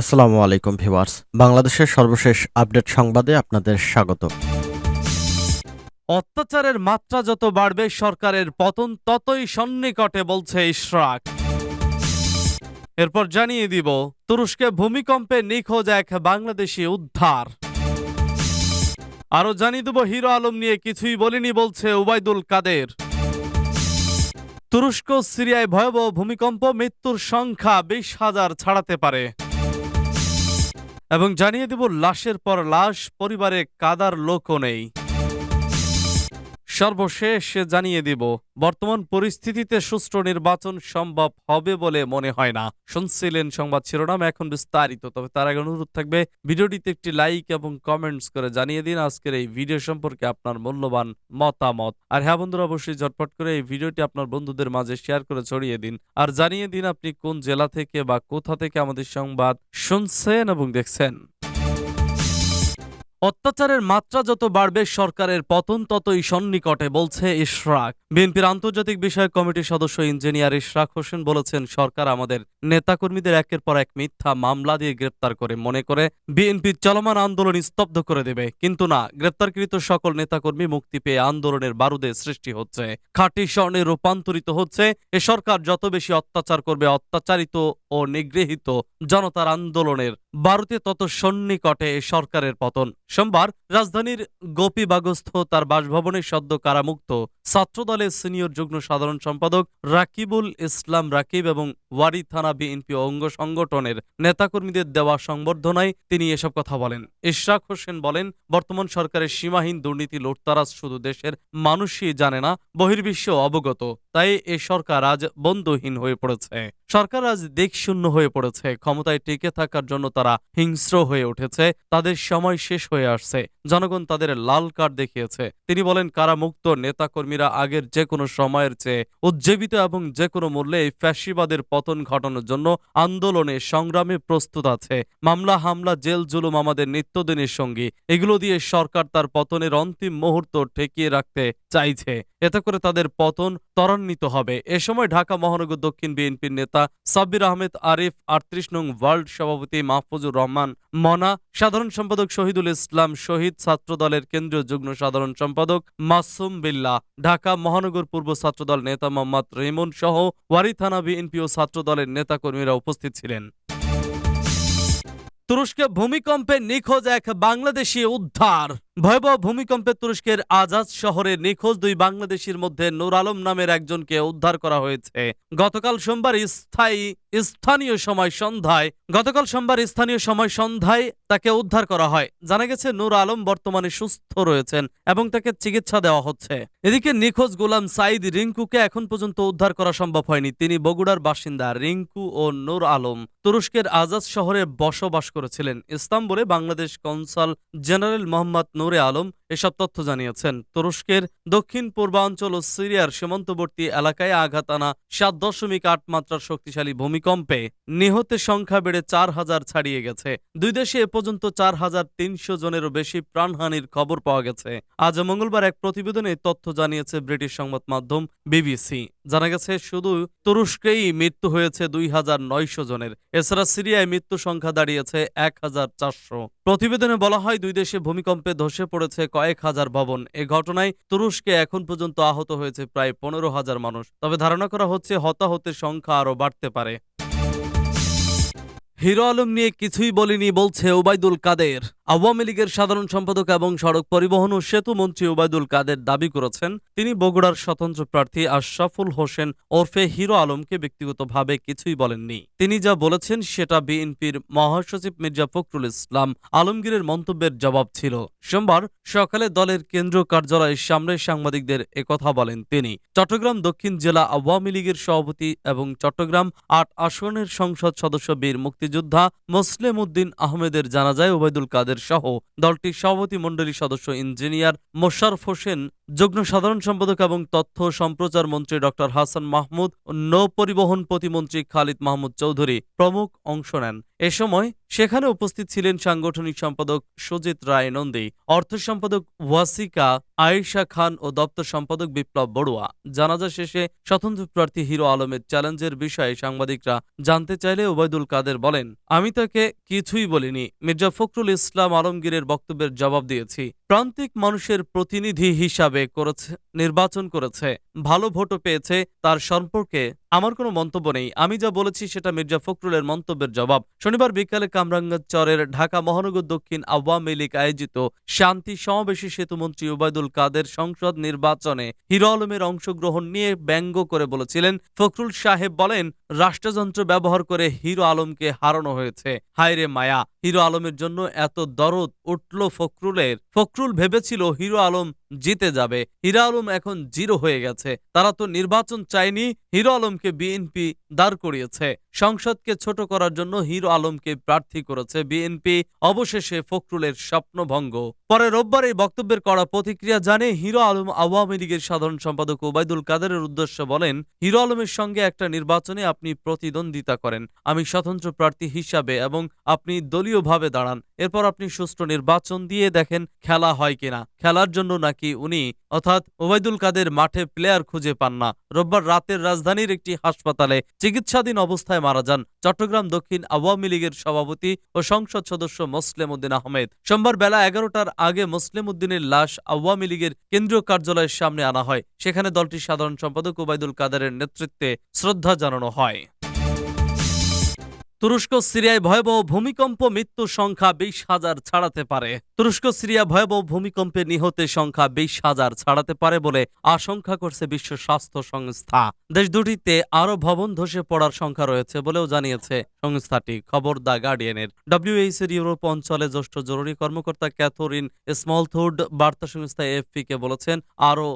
আসসালামু আলাইকুম ভিউয়ার্স। বাংলাদেশের সর্বশেষ আপডেট সংবাদে আপনাদের স্বাগত। অত্যাচারের মাত্রা যত বাড়বে, সরকারের পতন ততই সন্নিকটে বলছে ইশরাক। এরপর জানিয়ে দিব, তুরস্কে ভূমিকম্পে নিখোঁজ এক বাংলাদেশি উদ্ধার। আরও জানিয়ে দেব, হিরো আলম নিয়ে কিছুই বলিনি বলছে উবাইদুল কাদের। তুরস্ক সিরিয়ায় ভয়াবহ ভূমিকম্প, মৃত্যুর সংখ্যা বিশ হাজার ছাড়াতে পারে। এবং জানিয়ে দেব লাশের পর লাশ পরিবারে কাদার লোকও নেই। সর্বশেষ জানিয়ে দিব, বর্তমান পরিস্থিতিতে সুষ্ঠু নির্বাচন সম্ভব হবে বলে মনে হয় না। শুনছিলেন সংবাদ শিরোনাম, এখন বিস্তারিত। তবে তার আগে অনুরোধ থাকবে, ভিডিওটিতে একটি লাইক এবং কমেন্টস করে জানিয়ে দিন আজকের এই ভিডিও সম্পর্কে আপনার মূল্যবান মতামত। আর হ্যাঁ বন্ধুরা, অবশ্যই ঝটপট করে এই ভিডিওটি আপনার বন্ধুদের মাঝে শেয়ার করে ছড়িয়ে দিন। আর জানিয়ে দিন আপনি কোন জেলা থেকে বা কোথা থেকে আমাদের সংবাদ শুনছেন এবং দেখছেন। অত্যাচারের মাত্রা যত বাড়বে, সরকারের পতন ততই সন্নিকটে, বলছে ইশরাক। বিএনপির আন্তর্জাতিক বিষয়ক কমিটির সদস্য ইঞ্জিনিয়ার ইশরাক হোসেন বলেছেন, সরকার আমাদের নেতাকর্মীদের একের পর এক মিথ্যা মামলা দিয়ে গ্রেপ্তার করে। মনে করে বিএনপির চলমান আন্দোলন স্তব্ধ করে দেবে। কিন্তু না, গ্রেপ্তারকৃত সকল নেতাকর্মী মুক্তি পেয়ে আন্দোলনের বারুদে সৃষ্টি হচ্ছে। খাঁটি স্বর্ণে রূপান্তরিত হচ্ছে। এ সরকার যত বেশি অত্যাচার করবে, অত্যাচারিত ও নিগৃহীত জনতার আন্দোলনের বারুতে তত সন্নিকটে সরকারের পতন। সোমবার রাজধানীর গোপীবাগস্থ তার বাসভবনে সদ্য কারামুক্ত ছাত্রদলের সিনিয়র যুগ্ম সাধারণ সম্পাদক রাকিবুল ইসলাম রাকিব এবং ওয়ারি থানা বিএনপি অঙ্গ সংগঠনের নেতাকর্মীদের দেওয়া সংবর্ধনায় তিনি এসব কথা বলেন। ইশরাক হোসেন বলেন, বর্তমান সরকারের সীমাহীন দুর্নীতি, লুটতারাজ শুধু দেশের মানুষই জানে না বহির্বিশ্ব অবগত। তাই এ সরকার আজ বন্ধুহীন হয়ে পড়েছে। সরকার আজ দেখশূন্য হয়ে পড়েছে। ক্ষমতায় টিকে থাকার জন্য তারা হিংস্র হয়ে উঠেছে তাদের সময় শেষ হয়ে আসছে। জনগণ তাদের লাল কার্ড দেখিয়েছে। তিনি বলেন কারামুক্ত নেতাকর্মীরা আগের যে কোনো সময়ের চেয়ে উজ্জীবিত এবং যে কোনো মূল্যে এই ফ্যাসিবাদের পতন ঘটানোর জন্য আন্দোলনে সংগ্রামে প্রস্তুত আছে। মামলা, হামলা, জেল, জুলুম আমাদের নিত্যদিনের সঙ্গী। এগুলো দিয়ে সরকার তার পতনের অন্তিম মুহূর্ত ঠেকিয়ে রাখতে চাইছে। এতে করে তাদের পতন ত্বরান্বিত হবে। এ সময় ঢাকা মহানগর দক্ষিণ বিএনপির নেতা সাব্বির আহমেদ আরিফ আটত্রিশ নং ওয়ার্ল্ড সভাপতি মাহফুজুর রহমান মনা সাধারণ সম্পাদক শহীদুল ইসলাম শহীদ ছাত্র দলের কেন্দ্রীয় যুগ্ম সাধারণ সম্পাদক মাসুম বিল্লা, ঢাকা মহানগর পূর্ব ছাত্রদল নেতা মোহাম্মদ রেমন সহ ওয়ারি থানা বিএনপি ও ছাত্র দলের নেতাকর্মীরা উপস্থিত ছিলেন। তুরস্কে ভূমিকম্পে নিখোঁজ এক বাংলাদেশি উদ্ধার। ভয়াবহ ভূমিকম্পে তুরস্কের আজাদ শহরে নিখোঁজ দুই বাংলাদেশির মধ্যে নূর আলম নামের একজনকে উদ্ধার করা হয়েছে। গতকাল সোমবার স্থায়ী, স্থানীয় সময় সন্ধ্যায়, গতকাল সোমবার স্থানীয় সময় সন্ধ্যায় তাকে উদ্ধার করা হয়। জানা গেছে, নূর আলম বর্তমানে সুস্থ রয়েছেন এবং তাকে চিকিৎসা দেওয়া হচ্ছে। এদিকে নিখোঁজ গোলাম সাইদ রিঙ্কুকে এখন পর্যন্ত উদ্ধার করা সম্ভব হয়নি। তিনি বগুড়ার বাসিন্দা রিঙ্কু ও নূর আলম তুরস্কের আজাদ শহরে বসবাস করেছিলেন। ইস্তাম্বুলে বাংলাদেশ কনসাল জেনারেল মোহাম্মদ নূরে আলম এসব তথ্য জানিয়েছেন। তুরস্কের দক্ষিণ পূর্বাঞ্চল ও সিরিয়ার সীমান্তবর্তী এলাকায় আঘাত আনা সাত দশমিক আট মাত্রার শক্তিশালী ভূমিকম্পে নিহতের সংখ্যা বেড়ে চার হাজার ছাড়িয়ে গেছে। দুই দেশে এ পর্যন্ত চার হাজার তিনশো জনেরও বেশি প্রাণহানির খবর পাওয়া গেছে। আজ মঙ্গলবার এক প্রতিবেদনে তথ্য জানিয়েছে ব্রিটিশ সংবাদ মাধ্যম বিবিসি। জানা গেছে, শুধু তুরস্কেই মৃত্যু হয়েছে দুই হাজার নয়শো জনের। এছাড়া সিরিয়ায় মৃত্যু সংখ্যা দাঁড়িয়েছে এক হাজার চারশো। প্রতিবেদনে বলা হয়, দুই দেশে ভূমিকম্পে ধসে পড়েছে কয়েক হাজার ভবন। এ ঘটনায় তুরস্কে এখন পর্যন্ত আহত হয়েছে প্রায় পনেরো হাজার মানুষ। তবে ধারণা করা হচ্ছে হতাহতের সংখ্যা আরও বাড়তে পারে। হিরো আলম নিয়ে কিছুই বলিনি, বলছে ওবায়দুল কাদের। আওয়ামী লীগের সাধারণ সম্পাদক এবং সড়ক পরিবহন ও সেতু মন্ত্রী ওবায়দুল কাদের দাবি করেছেন, তিনি বগুড়ার স্বতন্ত্র প্রার্থী আশরাফুল হোসেন ওরফে হিরো আলমকে ব্যক্তিগতভাবে কিছুই বলেননি। তিনি যা বলেছেন সেটা বিএনপির মহাসচিব মির্জা ফখরুল ইসলাম আলমগীরের মন্তব্যের জবাব ছিল। সোমবার সকালে দলের কেন্দ্রীয় কার্যালয়ের সামনে সাংবাদিকদের একথা বলেন তিনি। চট্টগ্রাম দক্ষিণ জেলা আওয়ামী লীগের সভাপতি এবং চট্টগ্রাম আট আসনের সংসদ সদস্য বীর মুক্তিযোদ্ধা মোসলেম উদ্দিন আহমেদের জানাজায় ওবায়দুল কাদের সহ দলটির সভাপতি মণ্ডলী সদস্য ইঞ্জিনিয়ার মোশারফ হোসেন যুগ্ম সাধারণ সম্পাদক এবং তথ্য সম্প্রচার মন্ত্রী ডক্টর হাসান মাহমুদ নৌ পরিবহন প্রতিমন্ত্রী খালিদ মাহমুদ চৌধুরী প্রমুখ অংশ নেন। এ সময় সেখানে উপস্থিত ছিলেন সাংগঠনিক সম্পাদক সুজিত রায় নন্দী, অর্থ সম্পাদক ওয়াসিকা, আয়েশা খান ও দপ্তর সম্পাদক বিপ্লব বড়ুয়া। জানাজা শেষে স্বতন্ত্র প্রার্থী হিরো আলমের চ্যালেঞ্জের বিষয়ে সাংবাদিকরা জানতে চাইলে ওবায়দুল কাদের বলেন, আমি তাকে কিছুই বলিনি। মির্জা ফখরুল ইসলাম আলমগীরের বক্তব্যের জবাব দিয়েছি। প্রান্তিক মানুষের প্রতিনিধি হিসাবে করেছে নির্বাচন করেছে ভালো ভোটও পেয়েছে তার সম্পর্কে আমার কোনো মন্তব্য নেই। আমি যা বলেছি সেটা মির্জা ফখরুলের মন্তব্যের জবাব। শনিবার বিকালে কামরাঙ্গা চরের ঢাকা মহানগর দক্ষিণ আওয়ামী লীগ আয়োজিত শান্তি সমাবেশে সেতুমন্ত্রী ওবায়দুল কাদের সংসদ নির্বাচনে হিরো আলমের অংশগ্রহণ নিয়ে ব্যঙ্গ করে বলেছিলেন। ফখরুল সাহেব বলেন, রাষ্ট্রযন্ত্র ব্যবহার করে হিরো আলমকে হারানো হয়েছে। হায়রে মায়া, হিরো আলমের জন্য এত দরদ উঠল ফখরুলের। ফখরুল ভেবেছিল হিরো আলম জিতে যাবে। হিরো আলম এখন জিরো হয়ে গেছে। তারা তো নির্বাচন চায়নি, হিরো আলমকে বিএনপি দাঁড় করিয়েছে। সংসদকে ছোট করার জন্য হিরো আলমকে প্রার্থী করেছে বিএনপি। অবশেষে ফখরুলের স্বপ্নভঙ্গ। পরে রোববার এই বক্তব্যের কড়া প্রতিক্রিয়া জানে হিরো আলম আওয়ামী লীগের সাধারণ সম্পাদক ওবায়দুল কাদেরের উদ্দেশ্যে বলেন, হিরো আলমের সঙ্গে একটা নির্বাচনে আপনি প্রতিদ্বন্দ্বিতা করেন। আমি স্বতন্ত্র প্রার্থী হিসাবে এবং আপনি দলীয়ভাবে দাঁড়ান। এরপর আপনি সুষ্ঠু নির্বাচন দিয়ে দেখেন খেলা হয় কিনা। খেলার জন্য নাকি উনি, অর্থাৎ ওবায়দুল কাদের মাঠে প্লেয়ার খুঁজে পান না। রোববার রাতের রাজধানীর একটি হাসপাতালে চিকিৎসাধীন অবস্থায় মারা যান চট্টগ্রাম দক্ষিণ আওয়ামী লীগের সভাপতি ও সংসদ সদস্য মোসলেম উদ্দিন আহমেদ। সোমবার বেলা এগারোটার আগে মুসলিম উদ্দিনের লাশ আওয়ামী লীগের কেন্দ্রীয় কার্যালয়ের সামনে আনা হয়। সেখানে দলটির সাধারণ সম্পাদক ওবায়দুল কাদারের নেতৃত্বে শ্রদ্ধা জানানো হয়। তুরস্ক, সিরিয়ায় ভয়াবহ ভূমিকম্প, মৃত্যুর সংখ্যা বিশ হাজার ছাড়াতে পারে। তুরস্ক সিরিয়া ভয়াবহ ভূমিকম্পে নিহতের সংখ্যা বিশ হাজার ছাড়াতে পারে বলে আশঙ্কা করছে বিশ্ব স্বাস্থ্য সংস্থা। দেশ দুটিতে আরও ভবন ধসে পড়ার সংখ্যা রয়েছে বলেও জানিয়েছে সংস্থাটি, খবর দা গার্ডিয়ানের। ডব্লিউএইচ এর ইউরোপ অঞ্চলে জ্যেষ্ঠ জরুরি কর্মকর্তা ক্যাথরিন স্মলথুড বার্তা সংস্থা এফপি কে বলেছেন, আরও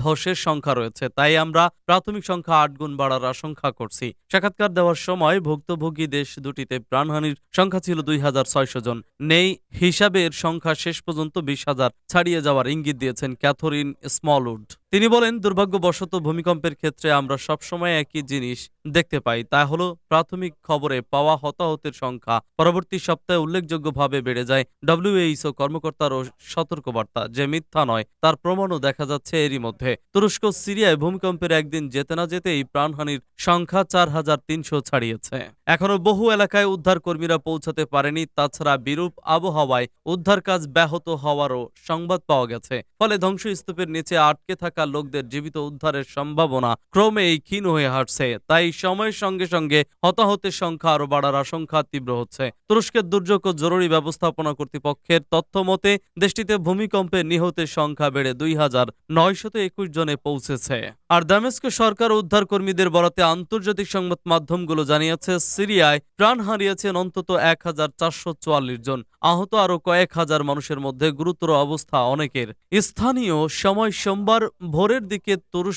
ধসের সংখ্যা রয়েছে, তাই আমরা প্রাথমিক সংখ্যা আট গুণ বাড়ার আশঙ্কা করছি। সাক্ষাৎকার দেওয়ার সময় ভুক্তভোগী দেশ দুটিতে প্রাণহানির সংখ্যা ছিল দুই হাজার ছয়শো জন। নেই, হিসাবে এর সংখ্যা শেষ পর্যন্ত বিশ হাজার। ছাড়িয়ে যাওয়ার ইঙ্গিত দিয়েছেন ক্যাথরিন স্মলউড। তিনি বলেন, দুর্ভাগ্যবশত ভূমিকম্পের ক্ষেত্রে আমরা সবসময় একই জিনিস দেখতে পাই, তা হলো প্রাথমিক খবরে পাওয়া হতাহতের সংখ্যা। পরবর্তী সপ্তাহে উল্লেখযোগ্যভাবে বেড়ে যায় ডব্লিউএইচও কর্মকর্তার ও সতর্কবার্তা, যে মিথ্যা নয়, তার প্রমাণও দেখা যাচ্ছে এরই মধ্যে। তুরস্ক, সিরিয়ায় ভূমিকম্পের একদিন যেতে না যেতেই প্রাণহানির সংখ্যা চার হাজার তিনশো ছাড়িয়েছে। এখনও বহু এলাকায় উদ্ধার কর্মীরা পৌঁছাতে পারেনি, তাছাড়া বিরূপ আবহাওয়ায় উদ্ধার কাজ ব্যাহত হওয়ারও সংবাদ পাওয়া গেছে। ফলে ধ্বংসস্তূপের নিচে আটকে থাকা লোকদের জীবিত উদ্ধারের সম্ভাবনা ক্রমেই ক্ষীণ হয়ে হাঁটছে। তাই সময়ের সঙ্গে সঙ্গে হতাহতের সংখ্যা আরও বাড়ার আশঙ্কা তীব্র হচ্ছে। তুরস্কের দুর্যোগ ও জরুরি ব্যবস্থাপনা কর্তৃপক্ষের তথ্য মতে, দেশটিতে ভূমিকম্পে নিহতের সংখ্যা বেড়ে দুই হাজার নয়শত একুশ জনে পৌঁছেছে। আর দামেস্ক সরকার উদ্ধার কর্মীদের বরাতে আন্তর্জাতিক সংবাদ মাধ্যমগুলো জানিয়েছে, সিরিয়ায় প্রাণ হারিয়েছেন অন্তত এক হাজার চারশো চুয়াল্লিশ জন। আহত আরও কয়েক হাজার মানুষের মধ্যে গুরুতর অবস্থা অনেকের। স্থানীয় সময় সোমবার ভোরের দিকে তরুষ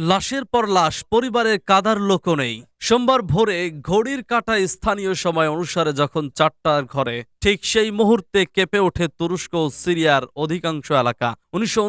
লাশের পর লাশ পরিবারের কাদার লোকও নেই। সোমবার ভোরে ঘড়ির কাটা স্থানীয় সময় অনুসারে যখন চারটার ঘরে, ঠিক সেই মুহূর্তে কেঁপে ওঠে তুরস্ক ও সিরিয়ার অধিকাংশ এলাকা। উনিশশো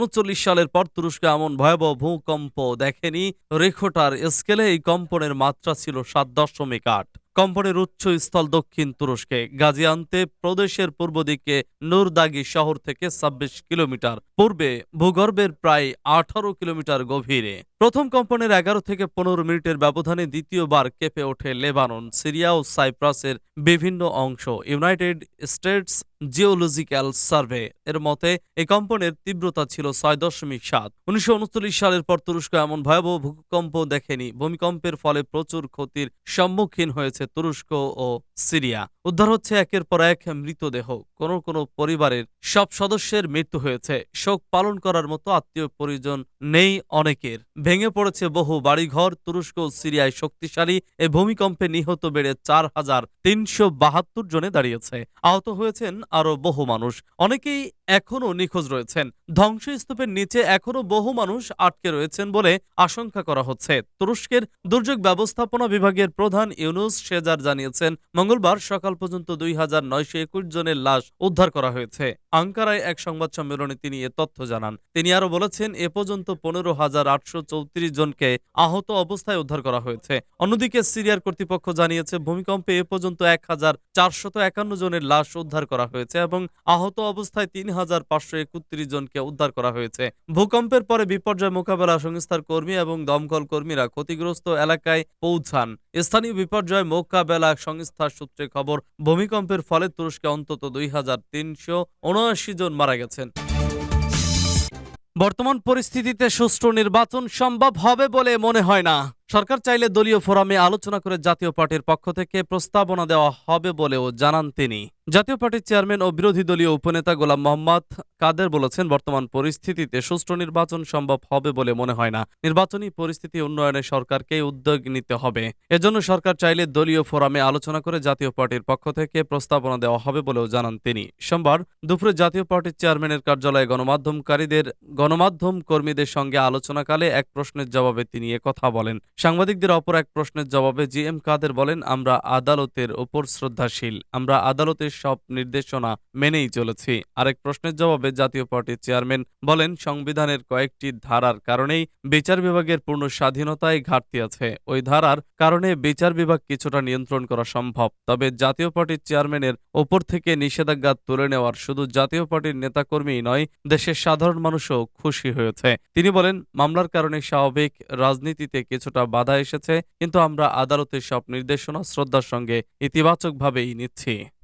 সালের পর তুরস্ক এমন ভয়াবহ ভূকম্প দেখেনি। রেখোটার স্কেলে এই কম্পনের মাত্রা ছিল সাত দশমিক আট। কম্পনের উচ্চ স্থল দক্ষিণ তুরস্কে। গাজিয়ান্তে প্রদেশের পূর্ব দিকে নুরদাগি শহর থেকে ছাব্বিশ কিলোমিটার। পূর্বে ভূগর্ভের প্রায় আঠারো কিলোমিটার গভীরে। প্রথম কম্পনের এগারো থেকে পনেরো মিনিটের ব্যবধানে দ্বিতীয়বার কেঁপে ওঠে লেবানন সিরিয়া ও সাইপ্রাসের বিভিন্ন অংশ। ইউনাইটেড স্টেটস জিওলজিক্যাল সার্ভে এর মতে এই কম্পনের তীব্রতা ছিল ছয় দশমিক সাত। উনিশশো সালের পর তুরস্ক এমন ভয়াবহ ভূকম্প দেখেনি। ভূমিকম্পের ফলে প্রচুর ক্ষতির সম্মুখীন হয়েছে তুরস্ক ও সিরিয়া। উদ্ধার হচ্ছে একের পর এক মৃতদেহ। কোন কোন পরিবারের সব সদস্যের মৃত্যু হয়েছে। শোক পালন করার মতো আত্মীয় পরিজন নেই অনেকের। ভেঙে পড়েছে বহু বাড়িঘর। তুরস্ক ও সিরিয়ায় শক্তিশালী এ ভূমিকম্পে নিহত বেড়ে চার হাজার তিনশো বাহাত্তর জনে দাঁড়িয়েছে। আহত হয়েছেন আরও বহু মানুষ। অনেকেই এখনও নিখোঁজ রয়েছেন। ধ্বংসস্তূপের নিচে এখনও বহু মানুষ আটকে রয়েছেন বলে আশঙ্কা করা হচ্ছে। তুরস্কের দুর্যোগ ব্যবস্থাপনা বিভাগের প্রধান ইউনুস শেজার জানিয়েছেন, মঙ্গলবার সকাল পর্যন্ত দুই হাজার একুশ জনের লাশ উদ্ধার করা হয়েছে। আঙ্কারায় এক সংবাদ সম্মেলনে তিনি এ তথ্য জানান। তিনি আরও বলেছেন, এ পর্যন্ত পনেরো হাজার আটশো চৌত্রিশ জনকে আহত অবস্থায় উদ্ধার করা হয়েছে। অন্যদিকে সিরিয়ার কর্তৃপক্ষ জানিয়েছে, ভূমিকম্পে এ পর্যন্ত এক হাজার চারশত একান্ন জনের লাশ উদ্ধার করা হয়েছে এবং আহত অবস্থায় তিন হাজার পাঁচশো একত্রিশ জনকে উদ্ধার করা হয়েছে। ভূকম্পের পরে বিপর্যয় মোকাবেলা সংস্থার কর্মী এবং দমকল কর্মীরা ক্ষতিগ্রস্ত এলাকায় পৌঁছান। স্থানীয় বিপর্যয় মোকাবেলা সংস্থার সূত্রে খবর, ভূমিকম্পের ফলে তুরস্কে অন্তত দুই হাজার তিনশো উনআশি জন মারা গেছেন। বর্তমান পরিস্থিতিতে সুষ্ঠু নির্বাচন সম্ভব হবে বলে মনে হয় না। সরকার চাইলে দলীয় ফোরামে আলোচনা করে জাতীয় পার্টির পক্ষ থেকে প্রস্তাবনা দেওয়া হবে বলেও জানান তিনি। জাতীয় পার্টির চেয়ারম্যান ও বিরোধী দলীয় উপনেতা গোলাম মোহাম্মদ কাদের বলেছেন, বর্তমান পরিস্থিতিতে সুষ্ঠু নির্বাচন সম্ভব হবে বলে মনে হয় না। নির্বাচনী পরিস্থিতি উন্নয়নে সরকারকে উদ্যোগ নিতে হবে। এজন্য সরকার চাইলে দলীয় ফোরামে আলোচনা করে জাতীয় পার্টির পক্ষ থেকে প্রস্তাবনা দেওয়া হবে বলেও জানান তিনি। সোমবার দুপুরে জাতীয় পার্টির চেয়ারম্যানের কার্যালয়ে গণমাধ্যমকারীদের গণমাধ্যম কর্মীদের সঙ্গে আলোচনাকালে এক প্রশ্নের জবাবে তিনি কথা বলেন। সাংবাদিকদের অপর এক প্রশ্নের জবাবে জি এম কাদের বলেন, আমরা আদালতের ওপর শ্রদ্ধাশীল, আমরা আদালতের সব নির্দেশনা মেনেই চলেছি। আরেক প্রশ্নের জবাবে জাতীয় পার্টির চেয়ারম্যান বলেন, সংবিধানের কয়েকটি ধারার কারণেই বিচার বিভাগের পূর্ণ স্বাধীনতায় ঘাটতি আছে। ওই ধারার কারণে বিচার বিভাগ কিছুটা নিয়ন্ত্রণ করা সম্ভব। তবে জাতীয় পার্টির চেয়ারম্যানের ওপর থেকে নিষেধাজ্ঞা তুলে নেওয়ার শুধু জাতীয় পার্টির নেতাকর্মীই নয়, দেশের সাধারণ মানুষও খুশি হয়েছে। তিনি বলেন, মামলার কারণে স্বাভাবিক রাজনীতিতে কিছুটা বাধা এসেছে কিন্তু আমরা আদালতের সব নির্দেশনা শ্রদ্ধার সঙ্গে ইতিবাচকভাবেই নিচ্ছি।